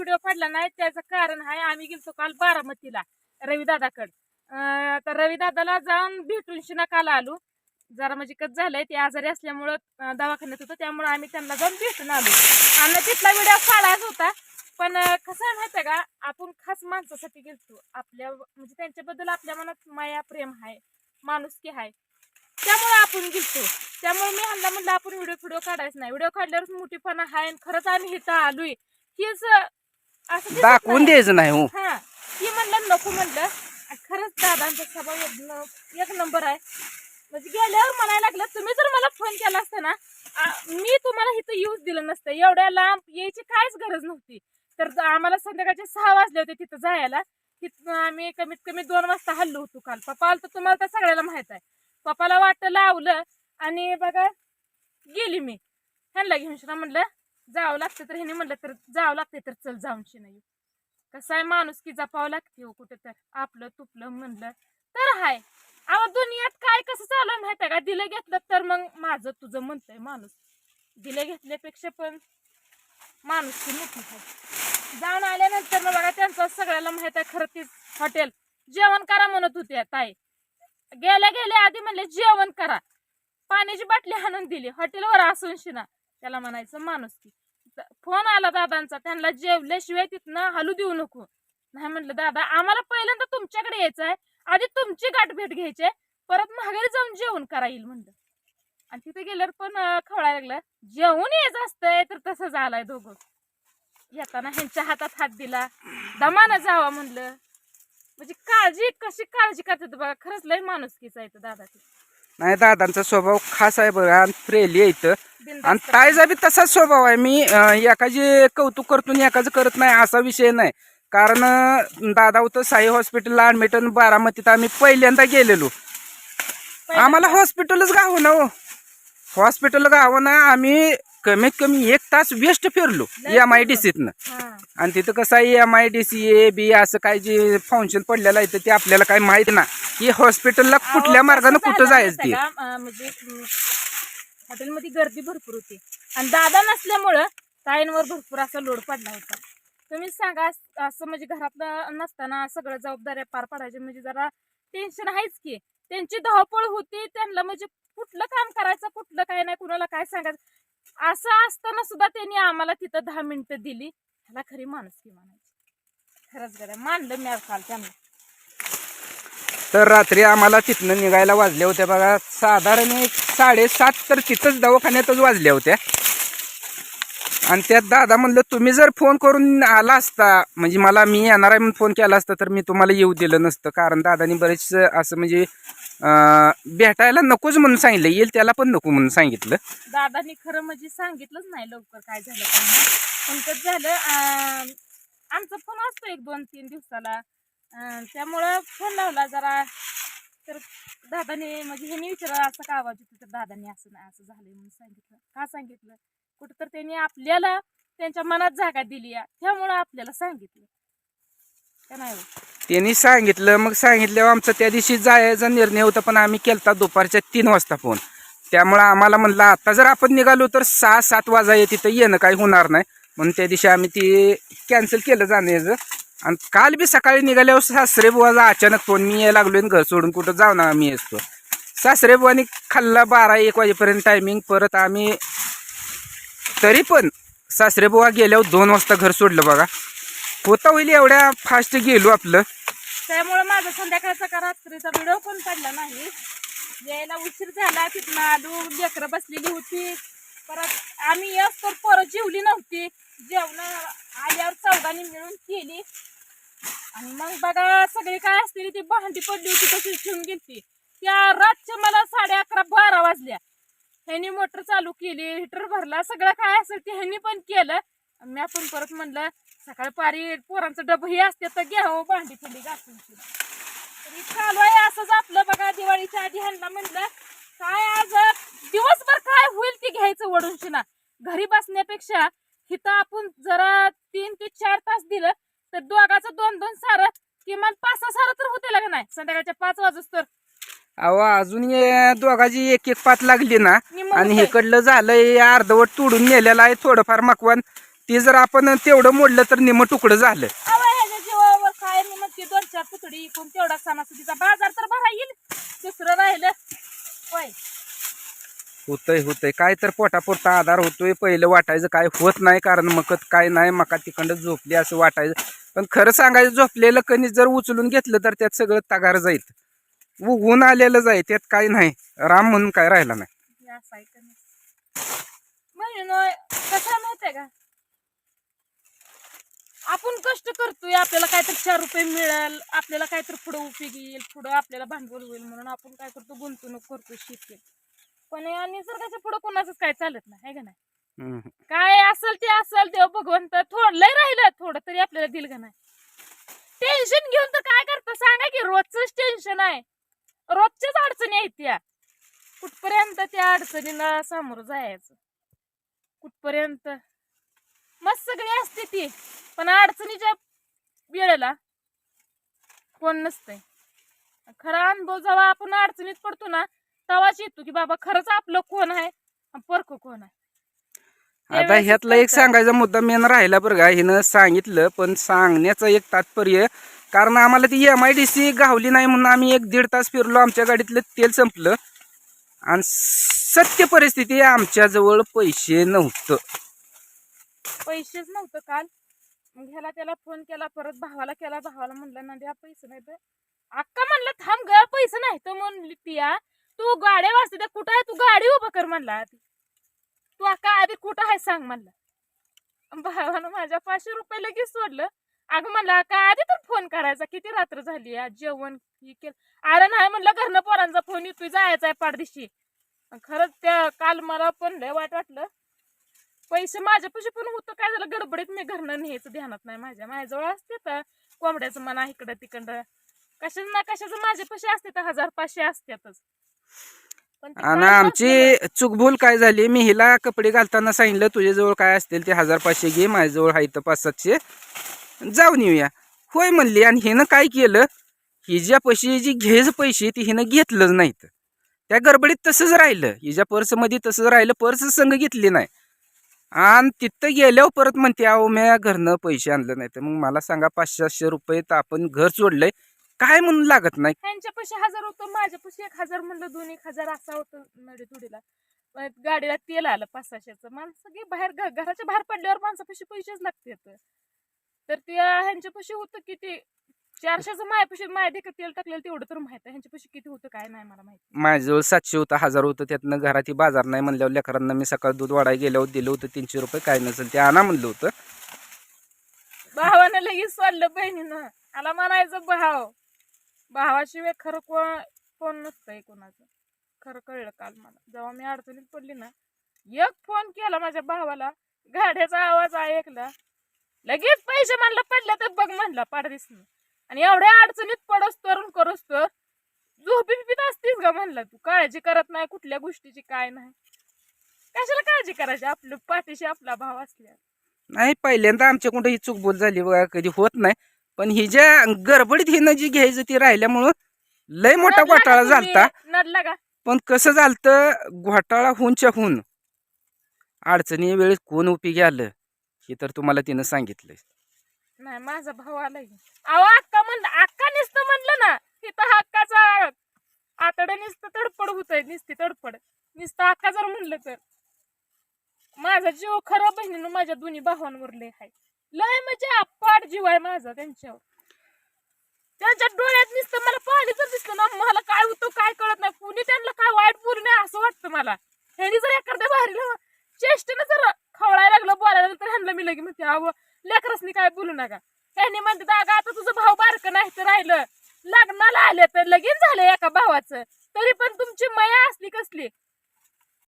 Video पडला नाही त्याचं कारण आहे आम्ही गेलतो काल बारामतीला रवी तर रविदादाला जाऊन भेटून शिनाकाला आलो. जरा म्हणजे कच झालंय ते आजारी असल्यामुळं दवाखान्यात होतं त्यामुळे आम्ही त्यांना जाऊन भेटून आलो. आणि तिथला व्हिडिओ काढायचा होता पण कसं आहे माहिती का आपण खास माणसासाठी गेलतो. आपल्या म्हणजे त्यांच्याबद्दल आपल्या मनात माया प्रेम आहे माणुसकी आहे. त्यामुळे आपण गेलतो. त्यामुळे मी हल्ला म्हणलं आपण व्हिडिओ व्हिडिओ काढायचं नाही. व्हिडिओ काढल्यावर मोठीपणा आहे आणि खरंच आम्ही इथं आलोय. हेच असं दाखवून नाही. द्यायचं नाही हो. हा ती म्हणलं नको म्हणलं. आणि खरंच दादांचा स्वभाव एक न- एक नंबर आहे. म्हणजे गेल्यावर म्हणायला लागलं तुम्ही जर मला फोन केला असता ना आ, मी तुम्हाला इथं येऊच दिलं नसतं. एवढ्या लांब यायची काहीच गरज नव्हती. तर ज- आम्हाला संध्याकाळचे सहा वाजले होते तिथं जायला. तिथं आम्ही कमीत कमी दोन वाजता हल्लो होतो काल. पप्पा आलं तर तुम्हाला तर सगळ्याला माहीत आहे. पप्पाला वाटलं लावलं आणि बघा गेली मी. ह्यांना घेऊन शिना म्हणलं. जावं लागतं तर ह्याने म्हणलं तर जावं लागते तर चल जाऊन नाही कसं आहे माणूस की जपावं लागते हो कुठं तर आपलं तुपलं म्हणलं तर हाय. अहो दुनियात काय कसं चालू माहिती आहे का? दिलं घेतलं तर मग माझं तुझं म्हणतंय माणूस. दिलं घेतल्यापेक्षा पण माणूस की मोठी आहे. जाऊन आल्यानंतर ना बघा त्यांचं सगळ्याला माहीत आहे खरं तीच हॉटेल. जेवण करा म्हणत होते ताई. गेल्या गेल्या आधी म्हणले जेवण करा. पाण्याची बाटली आणून दिली. हॉटेलवर असून शिना त्याला म्हणायचं माणूस की. फोन आला दादांचा त्यांना जेवल्याशिवाय तिथनं हलू देऊ नको. नाही म्हणलं दादा आम्हाला पहिल्यांदा तुमच्याकडे यायचं आहे आधी तुमची गाठ भेट घ्यायची आहे, परत माघारी जाऊन जेवण करा येईल म्हणलं. आणि तिथे गेल्यावर पण अं, खवळायला लागलं जेवून यायचं असतंय तर तसं झालंय दोघं. येताना ह्यांच्या हातात हात दिला दमानं जावा म्हणलं. म्हणजे काळजी कशी काळजी करतात बघा खरंच लय माणुसकीच आहे दादा दादाची. नाही दादांचा स्वभाव खास आहे बघा आणि फ्रेली आहे इथं. आणि ताईजा ताईचा बी तसाच स्वभाव आहे. मी अं, एकाचे कौतुक करतो आणि एकाचं करत नाही असा विषय नाही. कारण दादा होतं साई हॉस्पिटलला ऍडमिट बारामतीत आम्ही पहिल्यांदा गेलेलो. आम्हाला हॉस्पिटलच गावं ना हो. हॉस्पिटल गावं ना आम्ही कमीत कमी एक तास वेस्ट फिरलो एम आय डी. सीतनं हा. आणि तिथं कसं आहे M I D C A B असं काय जे फंक्शन पडलेलं आहे तर ते आपल्याला काही माहीत ना. की हॉस्पिटलला कुठल्या मार्गाने कुठं जायचं ते? म्हणजे हॉटेलमध्ये गर्दी भरपूर होती. आणि दादा नसल्यामुळं ताईंवर भरपूर असा लोड पडला होता. तुम्हीच सांगा अस- म्हणजे घरातलं नसताना सगळं जबाबदाऱ्या पार पाडायचे म्हणजे जरा टेन्शन आहेच की. त्यांची धावपळ होती त्यांना म्हणजे कुठलं काम करायचं कुठलं काय नाही कुणाला काय सांगायचं? असं असताना सुद्धा त्यांनी आम्हाला तिथं दहा मिनिटं दिली. ह्याला खरी माणुसकी म्हणायची. खरंच गड्या मानलं मी काल त्यांना. तर रात्री आम्हाला तिथनं निघायला वाजल्या होत्या बघा. साधारण एक साडेसात तर तिथंच दवाखान्यातच वाजल्या होत्या. आणि त्यात दादा म्हणलं तुम्ही जर फोन करून आला असता म्हणजे मला मी येणार आहे म्हणून फोन केला असता तर मी तुम्हाला येऊ दिलं नसतं. कारण दादानी बरेच असं म्हणजे भेटायला नकोच म्हणून सांगितलं. येईल त्याला पण नको म्हणून सांगितलं. दादानी खरं म्हणजे सांगितलंच नाही लवकर काय झालं काय पण कसं झालं आमचा फोन असतो एक दोन तीन दिवसाला. त्यामुळं फोन लावला जरा. तर दादाने म्हणजे हे मी विचारलं असं का आवाज येतो तर दादाने असं नाही असं झालंय म्हणून सांगितलं. का सांगितलं? कुठं तर त्यांनी आपल्याला त्यांच्या मनात जागा दिली त्यामुळं आपल्याला सांगितलं. त्यांनी सांगितलं मग सांगितल्यावर आमचा त्या दिवशी जायचा निर्णय होता पण आम्ही केलता दुपारच्या तीन वाजता फोन. त्यामुळं आम्हाला म्हणलं आता जर आपण निघालो तर सहा सात वाजा ये तिथं येणं काही होणार नाही. म्हणून त्या दिवशी आम्ही ती कॅन्सल केलं जाण्याचं. आणि काल बी सकाळी निघाल्यावर सासरे बुवाचा अचानक फोन मी यायला लागलो घर सोडून कुठं जाऊन आम्ही असतो. सासरे बुवानी खाल्ला बारा एक वाजेपर्यंत टायमिंग परत आम्ही तरी पण सासरे बुवा गेल्यावर दोन वाजता घर सोडलं बघा. होता होईल एवढ्या फास्ट गेलो आपलं. त्यामुळं माझा संध्याकाळचा का रात्रीचा व्हिडिओ पण काढला नाही. यायला उशीर झाला तिथनं आलो लेकरं बसलेली होती. परत आम्ही येस तर पोरं जेवली नव्हती. जेवण आल्यावर चौघांनी मिळून केली. आणि मग बघा सगळी काय असतील ती भांडी पडली होती तशी ठेवून गेली त्या रातच्या मला साडे अकरा बारा वाजल्या. ह्यांनी मोटर चालू केली हिटर भरला सगळं काय असेल ते ह्यांनी पण केलं. आणि मी आपण परत म्हणलं सकाळी पारी पोरांचं डब हे असते तर घ्या हो भांडी थंडी घासून तरी चालू आहे असंच आपलं बघा दिवाळीच्या आधी ह्यांना म्हणलं काय आज दिवसभर काय होईल ते घ्यायचं वडून शिना. घरी बसण्यापेक्षा इथं आपण जरा तीन ते चार तास दिलं तर दोघाचं दोन दोन सारं किमान पाच सहा सारं तर होते का नाही? संध्याकाळच्या पाच वाजूस तर. अहो अजून ये दोघाची एक एक पात लागली ना. आणि होतंय. इकडलं झालंय अर्धवट तोडून नेलेलं आहे थोडंफार मकवान. ते जर आपण तेवढं मोडलं तर निम तुकडं झालं. जीवावर काय मी म्हणते दोन चार पुतडी इकून तेवढा सणासुदीचा बाजार तर भरा येईल. दुसरं राहिलं. होय. होतंय होतंय. काय तर पोटापुरता आधार होतोय. पहिलं वाटायचं काय होत नाही कारण मकत काय नाही. मका तिकडं झोपली असं वाटायचं. पण खरं सांगायचं झोपलेलं कणीस जर उचलून घेतलं तर त्यात सगळं तगार जाईल. उगवून आलेलं जाईल त्यात काय नाही. राम म्हणून काय राहिला नाही. कसं का? आपण कष्ट करतोय आपल्याला काहीतरी चार रुपये मिळेल आपल्याला काहीतरी पुढं उपयोगी येईल पुढं आपल्याला भांडवल होईल म्हणून आपण काय करतो गुंतवणूक करतो शेतीत. पण या निसर्गाच्या पुढं कोणाचंच काय चालत नाही है का नाही. काय असेल ते असेल देव भगवंत थोडं लय राहिलं थोडं तरी आपल्याला दिल का नाही? टेन्शन घेऊन तर काय करतं सांगा की रोजच टेन्शन आहे. रोजच्याच अडचणी आहेत त्या. कुठपर्यंत त्या अडचणीला सामोरं जायचं? कुठपर्यंत? मस्त सगळी असते ती. पण अडचणीच्या वेळेला कोण नसतंय. खरा अनुभव जेव्हा आपण अडचणीत पडतो ना तेव्हाच येतो की बाबा खरंच आपलं कोण आहे परक कोण आहे. आता ह्यातला एक. सांगायचा मुद्दा मेन राहिला बरं का हिनं सांगितलं पण सांगण्याचं एक तात्पर्य कारण आम्हाला ती एम आय डी सी गावली नाही म्हणून आम्ही एक दीड तास फिरलो आमच्या गाडीतलं तेल संपलं. आणि सत्य परिस्थिती आमच्याजवळ पैसे नव्हतं. पैसेच नव्हतं काल. मग ह्याला त्याला फोन केला परत भावाला केला भावाला म्हणलं ना द्या पैसे नाही तर अक्का म्हणलं थांब ग पैसे नाही तर हो म्हणली पिया तू गाड्या वाजते त्या कुठं आहे? तू गाडी उभं कर म्हणला आधी. तू अक्का आधी कुठं आहे सांग म्हणलं. भावानं माझ्या पाचशे रुपये लगेच सोडलं. अगं म्हणलं अक्का आधी तर फोन करायचा. किती रात्र झाली आज? जेवण हे केलं. अरे नाही म्हणलं घरनं पोरांचा फोन येतोय जायचा आहे पाडदिशी खरंच त्या काल मला पण लय वाट वाटलं. पैसे माझ्यापाशी पण होतं. काय झालं? गडबडीत मी घरनं न्यायचं ध्यानात नाही माझ्या. माझ्याजवळ असते तर कोंबड्याचं म्हणा इकडं तिकडं. कशाचं ना कशाचं माझ्यापाशी असते तर हजार पाचशे असतातच पण ते आणि आमची चुकभूल काय झाली? मी हिला कपडे घालताना सांगितलं तुझ्याजवळ काय असतील ते हजार पाचशे घे माझ्याजवळ आहे तर पाच सातशे जाऊन येऊया. होय म्हणली आणि हिनं काय केलं? हिच्या पैसे जी घेज पैसे ती हिनं घेतलंच नाहीत. त्या गडबडीत तसंच राहिलं. हिच्या पर्समध्ये तसंच राहिलं. पर्स संघ घेतली नाही. आणि तिथं गेल्यावर परत म्हणते अहो मी घरनं पैसे आणलं नाही तर मग मला सांगा पाचशे सातशे रुपये तर आपण घर सोडलंय. काय म्हणून लागत नाही? ह्यांच्यापाशी हजार होतं माझ्यापाशी एक हजार म्हणलं दोन एक हजार असा होतं नडी तुडीला. पण गाडीला तेल आलं पाच सहाशेचं मला सगळी बाहेर घराच्या बाहेर पडल्यावर माणसापाशी पैसेच लागते तर ते ह्यांच्यापाशी होतं की ते चारशेचं मायापाशी माया देखत तेल टाकलेलं तेवढं तर माहीत आहे. ह्यांच्यापाशी किती होतं काय नाही मला माहिती. माझ्याजवळ सातशे होतं हजार होतं. त्यातनं घरात बाजार नाही म्हणल्यावर लेकरांना मी सकाळ दूध वाढायला गेल्यावर दिलं होतं तीनशे रुपये. काय नसेल ते आणा म्हणलं होतं. भावानं लगेच सोडलं बहिणीनं. आला म्हणायचं भाव भावाशिवाय खरं कोण कोण नसतंय कोणाचं. खरं कळलं काल मला. जेव्हा मी अडचणीत पडली ना एक फोन केला माझ्या भावाला. गाड्याचा आवाज ऐकला. लगेच पैसे म्हणलं पडले तर बघ म्हणला पाडदिसनं. आणि एवढ्या अडचणीत पडस तर करोस तर? झोपी पित असतीस का म्हणला तू. काळजी करत नाही कुठल्या गोष्टीची काय नाही. कशाला काळजी करायची? आपलं पाठीशी आपला भाव असल्या नाही पहिल्यांदा आमच्या कुठं ही चूकबोल झाली बघा कधी होत नाही. पण ही ज्या गडबडीत हिनं जी घ्यायचं ती राहिल्यामुळं लय मोठा घोटाळा? झालता. नडला का? पण कसं झालतं घोटाळा होऊनच्या होऊन अडचणी वेळेस कोण उपयोगी आलं हे तर तुम्हाला तिनं सांगितलंय. नाही माझा भाऊ आलाय. अहो अक्का म्हणलं अक्का नुसतं म्हणलं ना तिथं हक्काचा आतड नुसतं तडपड होतय निसती तडपड. नुसतं अक्का जर म्हणलं तर. माझा जीव खरं बहिणीनं माझ्या दोन्ही भावांवर लय आहे लय म्हणजे अप्पाट जीव आहे माझा त्यांच्यावर. त्यांच्या डोळ्यात नुसतं मला पाणी जर दिसलं ना मला काय होतं काय कळत नाही. कुणी त्या